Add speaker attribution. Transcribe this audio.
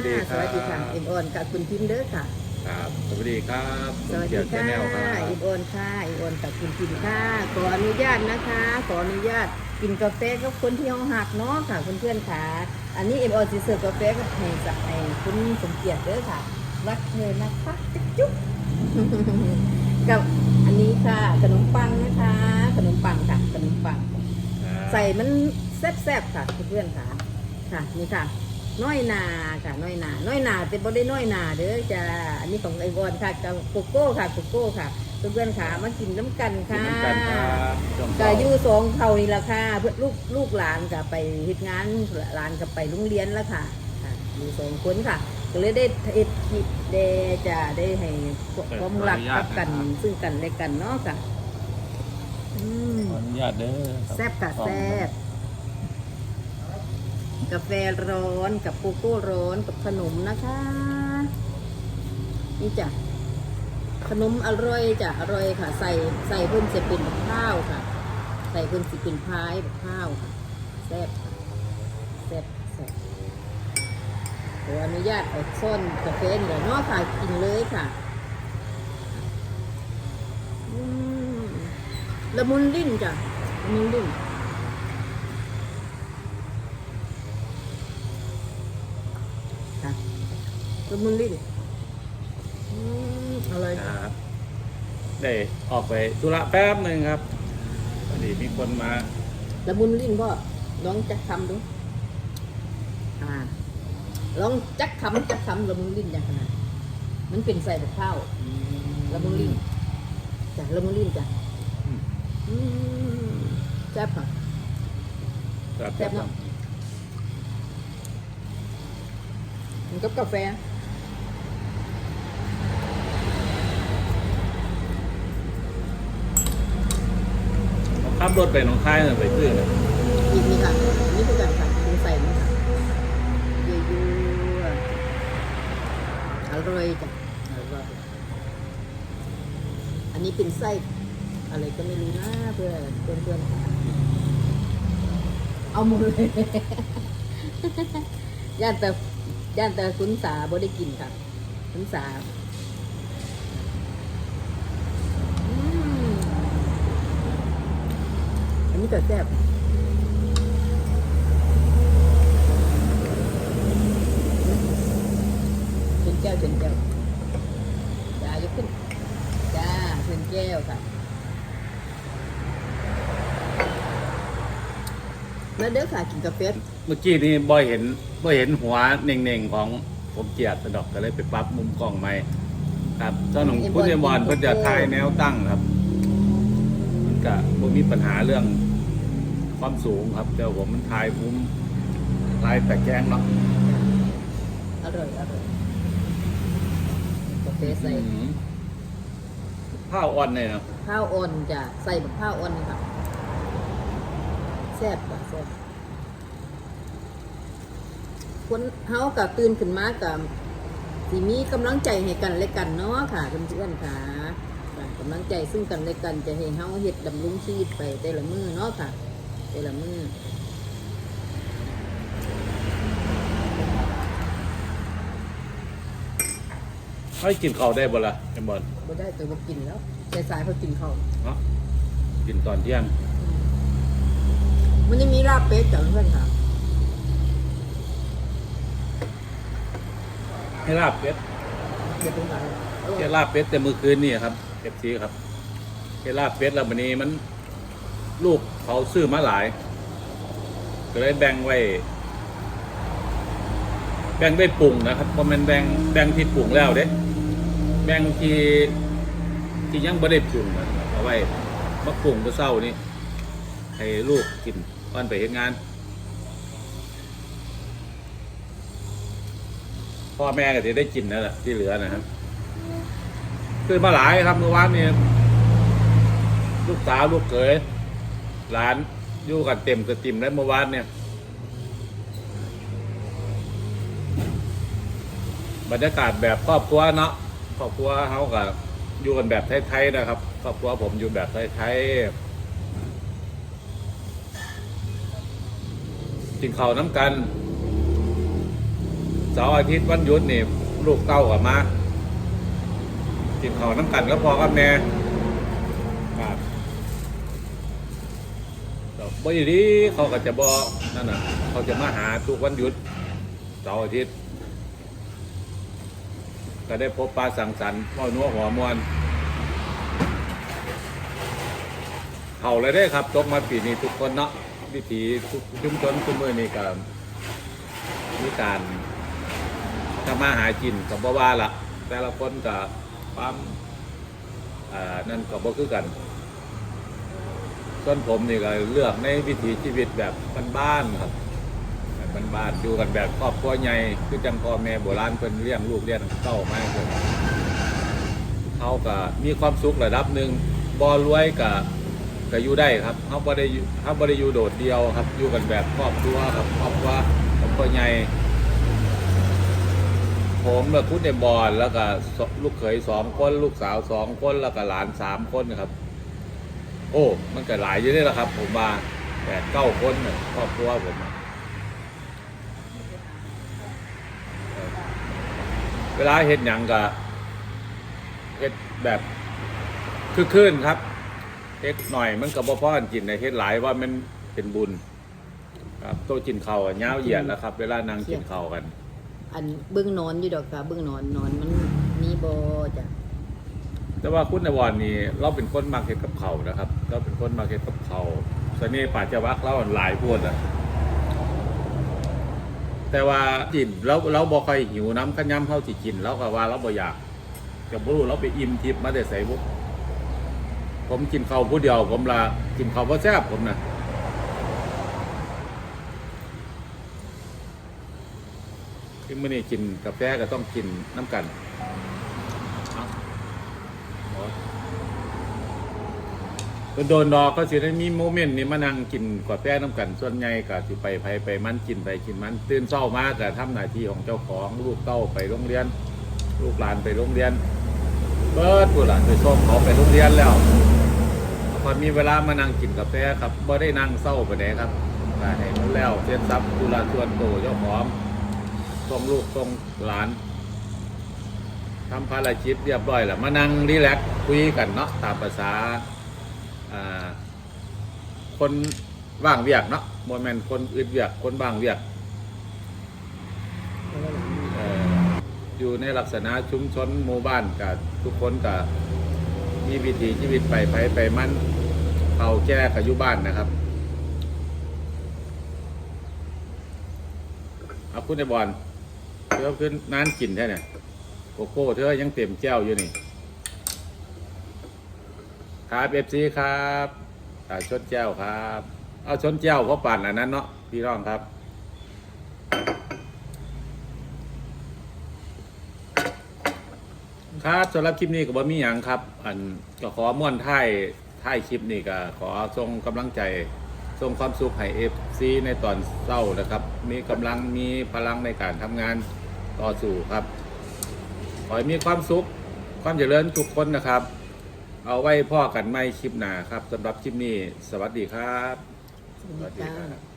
Speaker 1: วัสดีครับ
Speaker 2: สวัสดีค่ะเอ็มออนกับคุณพิมพ์เด้อค่ะ
Speaker 1: ครับ สวัสดีครับ
Speaker 2: สวัส
Speaker 1: เกี
Speaker 2: ดี
Speaker 1: ยรติ
Speaker 2: ค่ะ
Speaker 1: แนลครับ
Speaker 2: เอ็มออนค่ะเอ็มออนกับคุณพิมพ์ค่ะ ขออนุญาตนะคะ ขออนุญาตกินกาแฟกับคนที่ห้องหักเนาะค่ะเพื่อนๆค่ะ อันนี้เอ็มออนสิเสิร์ฟกาแฟกับให้จากให้คุณสมเกียรติเด้อค่ะ รักเธอนะคะจุ๊บจุ๊บกับอันนี้ค่ะ ขนมปังนะคะ ขนมปังค่ะ ขนมปัง ใส่มันแซ่บๆค่ะเพื่อนๆค่ะ ค่ะนี่ค่ะ น้อยนาค่ะน้อยนา น้อยนาแต่บ่ได้น้อยนาเด้อจ้าอันนี้ของไอวอนค่ะกับโกโก้ค่ะโกโก้ค่ะเพื่อนๆค่ะมากินน้ำกัน
Speaker 1: กิน
Speaker 2: ค่ะ
Speaker 1: น้ำกันครับช่วง
Speaker 2: ก็
Speaker 1: เช้า
Speaker 2: อยู่สองเขานี่ละค่ะเพื่อลูกลูกหลานก็ไปเฮ็ดงานหลานก็ไปโรงเรียนแล้วค่ะค่ะอยู่สองคนค่ะก็เลยได้เอ็ดคลิปเดจะได้ให้ความรักกับกัน ซึ่งกันและกันเนาะค่ะอืม
Speaker 1: ขออนุญาตเด้อครับ
Speaker 2: แซ่บค่ะแซ่บ กาแฟร้อนกับโกโก้ร้อนกับขนมนะคะ นี่จ้ะขนมอร่อยจ้ะอร่อยค่ะ ใส่ใส่เพิ่มจะเป็นแบบข้าวค่ะ ใส่เพิ่มจะเป็นพายแบบข้าวค่ะแซ่บค่ะแซ่บแซ่บขออนุญาตเอาซ่อนกาแฟเหละเนาะค่ะกินเลยค่ะละมุนลิ้นจ้ะละมุนลิ้นค่ะ ละมุนลิ้นอืมอร่อย
Speaker 1: ค
Speaker 2: ค่ะ
Speaker 1: รับได้ออกไปธุระแป๊บหนึ่งครับพอดีมีคนมา
Speaker 2: ละมุนลิ้นพ่อลองจักคำดูอ่าลองจักคำจักคำละมุนลิ้นอย่างขนาดมันเป็นใส่แบบข้าวละมุนลิ้นจ้ะละมุนลิ้นจ้ะ
Speaker 1: อืม
Speaker 2: อืมแซ่บค่ะ
Speaker 1: ครับ
Speaker 2: แซ่บเนาะมันกับกาแฟ
Speaker 1: ขับรถไปหนองคายน่ะไปซื้อเลย
Speaker 2: อีกนี่ค่ะนี่คือกันค่ะคุณใส่นี่ค่ะเยอะๆอร่อยจ้ะอร่อยอันนี้เป็นไส้อะไรก็ไม่รู้นะเพื่อนเพื่อนๆเอาหมดเลย ย่านแต่ย่านแต่คุณสาบ่ได้กินค่ะคุณสาอืมอั นนี้ก็แซ่บชนแก้วชนแก้วจ้ายกขึ้นจ้าชนแก้วค่ะแล้วเด้อค่ะกินกาแฟ
Speaker 1: เมื่อกี้นี่บ่อยเห็นบ่อยเห็นหัวเน่งๆของผมเกียรติสะดอกก็เลยไปปรับมุมกล้องใหม่ครับเจ้าหนุ่มพุทธิมอนเพิ่นจะถ่ายแนวตั้งครับ มันก็บ่มีปัญหาเรื่อง ความสูงครับ แต่ผมมันถ่ายมุมถ่ายแต่แกงเนาะ
Speaker 2: อร่อยอร่อยกาแฟใส่
Speaker 1: อืมข้าวอ่อนเนี่ยเนาะ
Speaker 2: ข้าวอ่อนจ้ะใส่แบบข้าวอ่อนนี่ค่ะแซ่บค่ะแซ่บคนเฮากับตื่นขึ้นมากับสิมีกำลังใจให้กันและกันเนาะค่ะเพื่อนๆค่ะค่ะกำลังใจซึ่งกันและกันจะให้เฮาเฮ็ดดำรงชีวิตไปแต่ละมื้อเนาะค่ะ แต่ละมื้อ
Speaker 1: ให้กินข้าวได้บ่ล่ะไอ้บอล
Speaker 2: บ่ได้แต่ว่ากินแล้วแต่สายเขากินข้าว
Speaker 1: เนาะกินตอนเที่ยง
Speaker 2: มันยังมีลาบเป็ดจ้ะเพื่อนค่ะ
Speaker 1: ให้ลาบเป็ด
Speaker 2: เดี๋ยวตรงไหนอร่อ
Speaker 1: แค่
Speaker 2: ย
Speaker 1: ลาบเป็ดแต่มื้อคืนนี่ครับเอฟซีครับแค่ลาบเป็ดแล้ววันนี้มัน ลูกเขาซื้อมาหลาย ก็เลยแบ่งไว้ แบ่งไว้ปรุงนะครับเพราะมันแบ่งแบ่งที่ปรุงแล้วเด้แบ่งที่ที่ยังไม่ได้ปรุงนะเอาไว้มาปรุงเมื่อเช้านี้ให้ลูกกินก่อนไปเฮ็ดงานพ่อแม่ก็จะได้กินนั่นแหละที่เหลือนะครับซื้อมาหลายครับเมื่อวานนี้ลูกสาวลูกเขย หลานอยู่กันเต็มสตรีมแล้วเมื่อวานเนี่ย บรรยากาศแบบครอบครัวเนาะครอบครัวเขากับอยู่กันแบบไทยๆนะครับครอบครัวผมอยู่แบบไทยๆกินข้าวน้ำกันเสาร์อาทิตย์วันหยุดนี่ลูกเต้ากับมากินข้าวน้ำกันก็พอกับแม่ครับแต่ บ่อยดีเขาก็จะบอนั่นน่ะ เขาจะมาหาทุกวันหยุดเสาร์อาทิตย์ก็ได้พบปลาสังสรรค์พ่อนัวหัวมวนเห่าเลยได้ครับตกมาปีนี้ทุกคนเนาะวิถีชุมชนทุกมือนี่ก็มีการทำมาหากินกับบ่ว่าละแต่ละคนกับความอ่านั่นก็บ่คือกัน ส่วนผมนี่ก็เลือกในวิถีชีวิตแบบบ้านๆครับแบบบ้านๆอยู่กันแบบครอบครัวใหญ่คือจังพ่อแม่โบราณเพิ่นเลี้ยงลูกเลี้ยงเต้ามาเพิ่นเขาก็มีความสุขระดับหนึ่งบ่รวยก็ก็อยู่ได้ครับเขาบ่ได้อยู่เขาบ่ได้อยู่โดดเดียวครับ อยู่กันแบบครอบครัวครับครอบครัวครอบครัวใหญ่ผมแบบพูดในบอลแล้วก็ลูกเขยสองคนลูกสาวสองคนแล้วก็หลานสามคนครับ โอ้ มันก็หลายอยู่นี่แหละครับ ผมมาแปดเก้าคนน่ะครอบครัวผมอะเวลาเห็ดหยังก็เห็ดแบบคือคืนครับเห็ดหน่อยมันกับพ่อกันกินในเห็ดหลายว่ามันเป็นบุญ ครับโต๊ะกินข้าวอะยาวเหยียดแล้วครับ เวลานั่งกินข้าวกัน
Speaker 2: อันเบื้องนอนอยู่ดอกค่ะเบื้องนอนนอนมันมีบ่
Speaker 1: แต่ว่าคุณนวรนี่เราเป็นคนมาเก็ดกับเขานะครับ เราเป็นคนมาเก็ดกับเขาเสน่ห์ป่าจวักเราหลายพวดอะแต่ว่ากินเราเราบ่ค่อยหิวน้ำขย้ำเข้าสิกินเราก็ว่าเราบ่อยากจะบ่รู้เราไปอิ่มทิพย์มาแต่ใส่บุกผมกินข้าวผู้เดียวผมละกินข้าวบ่แซ่บผมนะที่มื่อนี้กินกาแฟก็ต้องกินน้ำกัน โดนดอกก็สิได้มีโมเมนต์นี้มานั่งกินกาแฟน้ำกัน ส่วนใหญ่ก็สิไปไปไปมันกินไปกินมันตื่นเช้ามากก็ทำหน้าที่ของเจ้าของลูกเต้าไปโรงเรียน ลูกหลานไปโรงเรียนเบิดผู้หลานไปส่งเขาไปโรงเรียนแล้วพอมีเวลามานั่งกินกาแฟครับบ่ได้นั่งเศร้าไปไหนครับก็ให้มันแล้วเสร็จสับตุลาส่วนโตเจ้าของส่งลูกส่งหลานทำภารกิจเรียบร้อยแล้วมานั่งรีแลกซ์คุยกันเนาะตามภาษา คนว่างเวียกเนาะโมเมนต์คนอึดเวียก คนว่างเวียกอยู่ในลักษณะชุมชนหมู่บ้านกับทุกคนกับมีวิถีชีวิตไปไปไปมันเขาแก้กับยู่บ้านนะครับเอาคุณในบอลเพื่อขึ้นนานกินแค่เนี่ยโกโก้เธอยังเต็มแก้วอยู่นี่ ครับเอฟซีครับอ่าชนแก้วครับ เอาชนแก้วเพราะปั่นอันนั้นเนาะพี่น้องครับครับสำหรับคลิปนี้ก็บ่มีอย่างครับ อันก็ขอม่วนท้ายท้ายคลิปนี้ก็ขอส่งกำลังใจส่งความสุขให้เอฟซีในตอนเศร้านะครับ มีกำลังมีพลังในการทำงานต่อสู้ครับ ขอให้มีความสุข ความเจริญทุกคนนะครับ เอาไว้พ่อกันไม่คลิปหน้าครับสำหรับคลิปนี้ สวัสดีครับ
Speaker 2: สวัสดีจ้า